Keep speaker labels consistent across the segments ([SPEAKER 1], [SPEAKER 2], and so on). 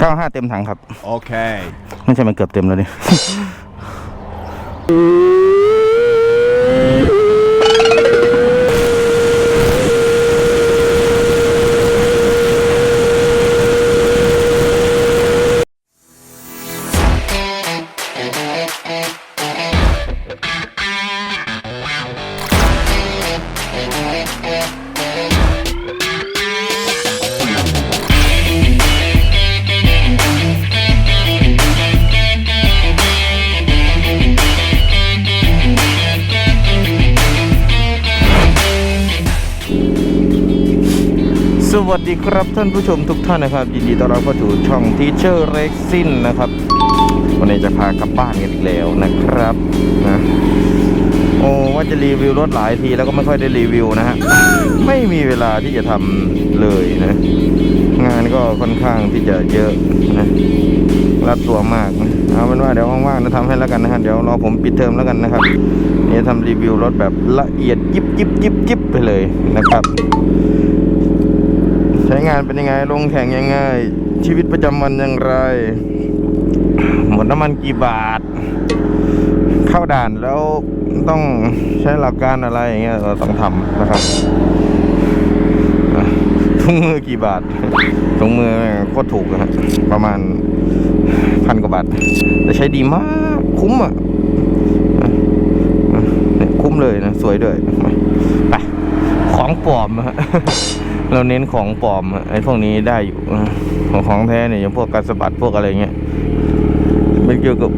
[SPEAKER 1] 95 เต็มถังครับ
[SPEAKER 2] Okay.
[SPEAKER 1] ไม่ใช่มันเกือบเต็มแล้วนี่ วัสดีครับท่านผู้ชมทุกท่านนะครับ ยินดีต้อนรับเข้าสู่ช่อง Teacher Racing นะครับ วันนี้จะพากลับบ้านกันอีกแล้วนะครับนะโอ้ว่าจะรีวิวรถหลายทีแล้วก็ไม่ค่อยได้รีวิวนะฮะไม่มีเวลาที่จะทำเลยนะ งานก็ค่อนข้างที่จะเยอะนะรัดตัวมากนะเอาเป็นว่าเดี๋ยวว่างๆจะทำให้แล้วกันนะฮะเดี๋ยวรอผมปิดเทอมแล้วกันนะครับนี่ทำรีวิวรถแบบละเอียดยิบยิบยิบยิบไปเลยนะครับ ช้งานเป็นยังไง ลงแข่งยังไง ชีวิตประจำวันอย่างไร หมดน้ำมันกี่บาท เข้าด่านแล้วต้องใช้หลักการอะไรอย่างเงี้ยเราต้องทำนะครับถุงมือกี่บาทถุงมือแม่งโคตรถูกนะฮะประมาณพันกว่าบาท แต่ใช้ดีมาก คุ้มอะคุ้มเลยนะ สวยด้วย ไป ของปลอมอะฮะ เราเน้นของปลอมไอ้พวกนี้ได้อยู่ของแท้เนี่ยอย่างพวกกาสบัดพวกอะไรเงี้ยเป็นเกี่ยวกับ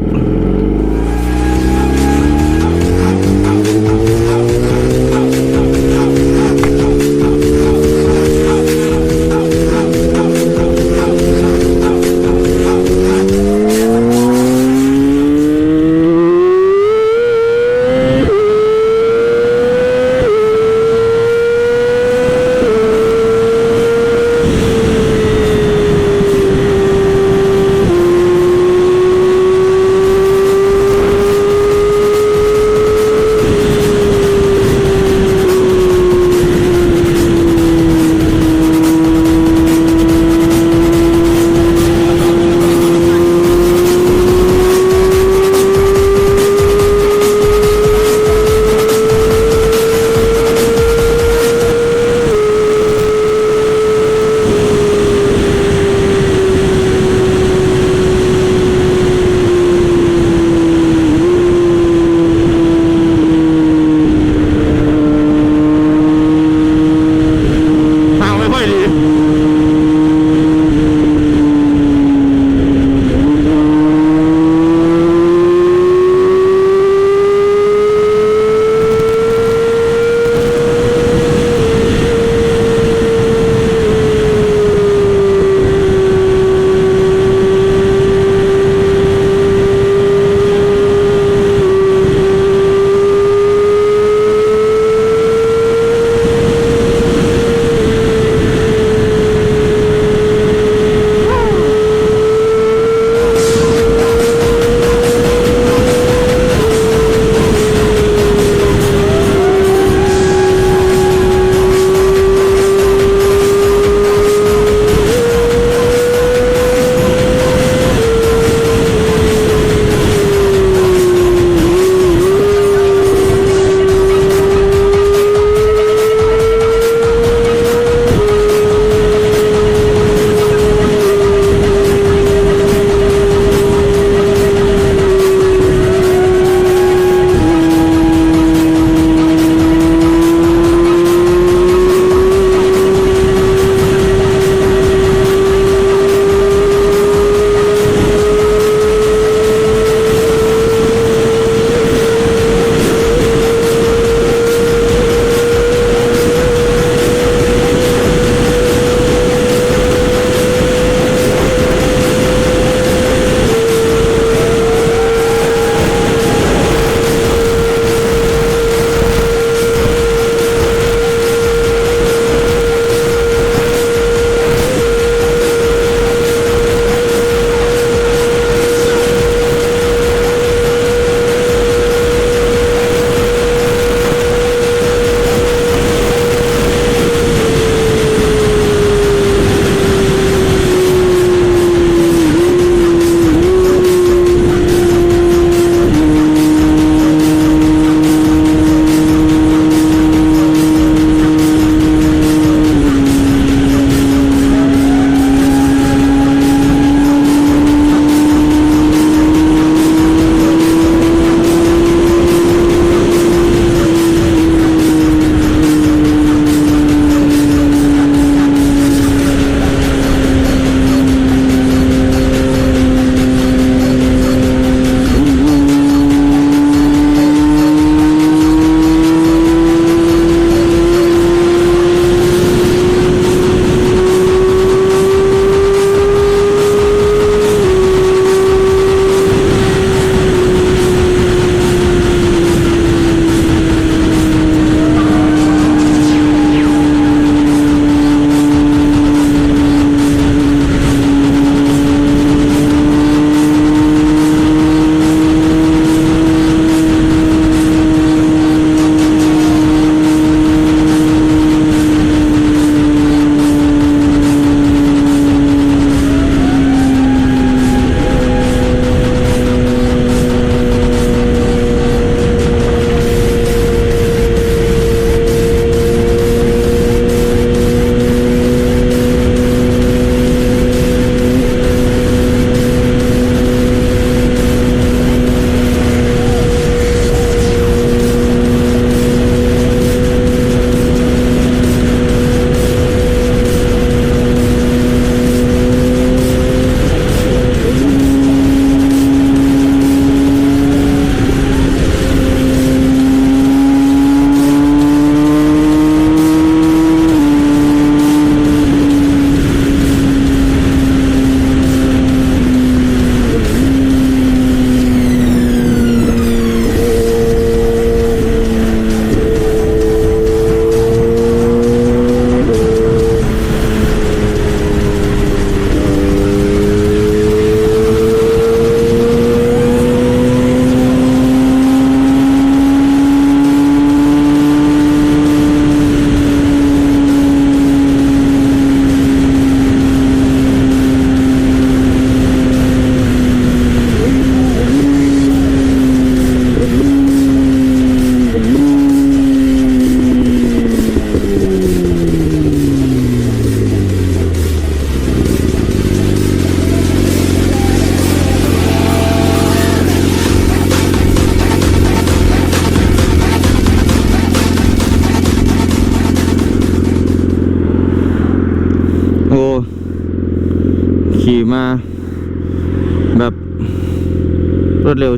[SPEAKER 1] รวดเร็ว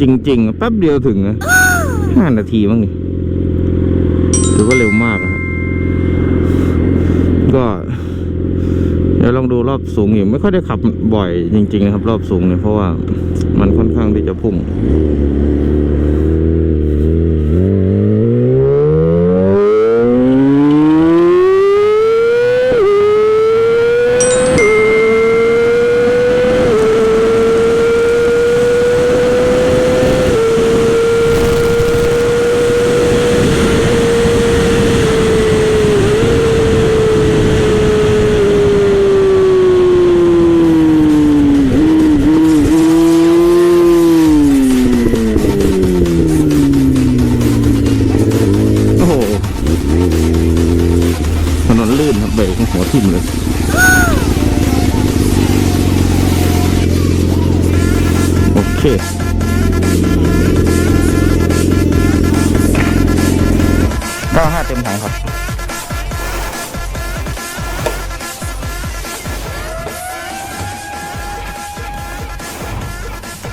[SPEAKER 1] จริงๆแป๊บเดียวถึงนะห้านาทีมั้งนี่ถือว่าเร็วมากนะครับก็เดี๋ยวลองดูรอบสูงอยู่ไม่ค่อยได้ขับบ่อยจริง ๆ นะครับ รอบสูงเนี่ยเพราะว่ามันค่อนข้างที่จะพุ่ง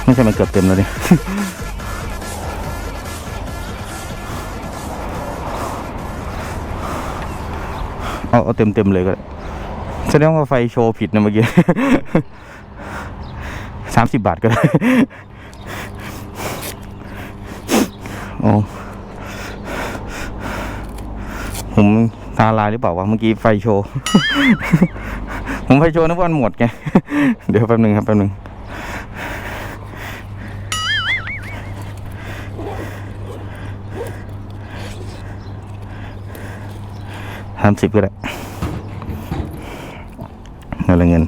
[SPEAKER 1] ไม่ใช่มันเกือบเต็มแล้วดิเอาเอาเต็มเต็มเลยก็ได้แสดงว่าไฟโชว์ผิดนะเมื่อกี้สามสิบบาทก็ได้โอ้ผมตาลายหรือเปล่าวะเมื่อกี้ไฟโชว์ ผมไฟโชว์นึกว่าหมดไง เดี๋ยวแป๊บหนึงครับแป๊บหนึงามสิบก็ได้เงินละเงิน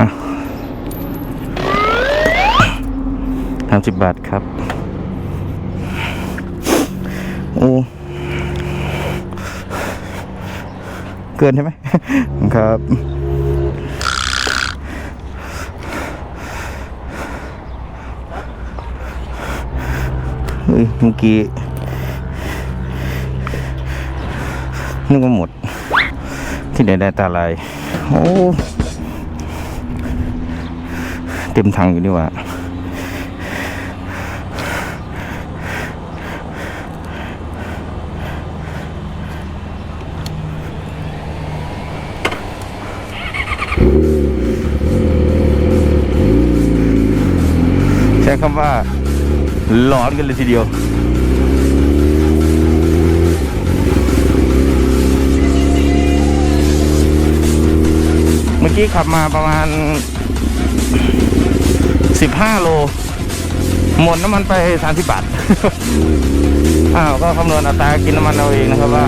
[SPEAKER 1] อะสามสิบบาทครับ โอ้เกินใช่ไหมครับ เมื่อกี้นึกว่าหมด ที่ไหนได้ตาลาย โอ้ เต็มถังอยู่นี่หว่าใช้คำว่า ร้อนกันเลยทีเดียว เมื่อกี้ขับมาประมาณ 15 โล หมดน้ำมันไป 30 บาท อ้าว ก็คำนวณอัตรากินน้ำมันเอาเองนะครับว่า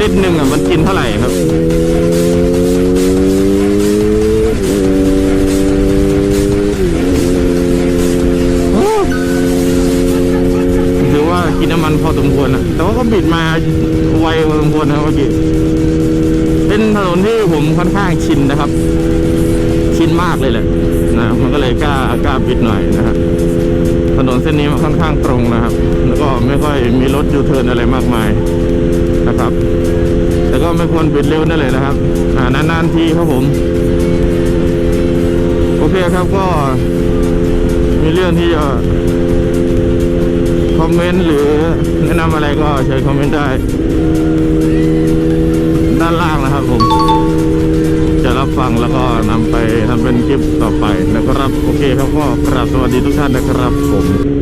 [SPEAKER 1] ลิตรหนึ่งอะมันกินเท่าไหร่ครับ กินน้ำมันพอสมควรนะแต่ว่าก็บิดมาไวพอสมควรนะครับเมื่อกี้เป็นถนนที่ผมค่อนข้างชินนะครับ ชินมากเลยแหละนะมันก็เลยกล้ากล้าบิดหน่อยนะฮะถนนเส้นนี้มันค่อนข้างตรงนะครับ แล้วก็ไม่ค่อยมีรถยูเทิร์นอะไรมากมายนะครับ แต่ก็ไม่ควรบิดเร็วนั่นเลยนะครับอ่านานๆทีครับผมโอเคครับก็มีเรื่องที่จะ มเมนต์หรือแนะนำอะไรก็เชิญคอมเมนต์ได้ ด้านล่างนะครับผม จะรับฟังแล้วก็นำไปทำเป็นคลิปต่อไปนะครับ โอเคครับก็กราบสวัสดีทุกท่านนะครับผม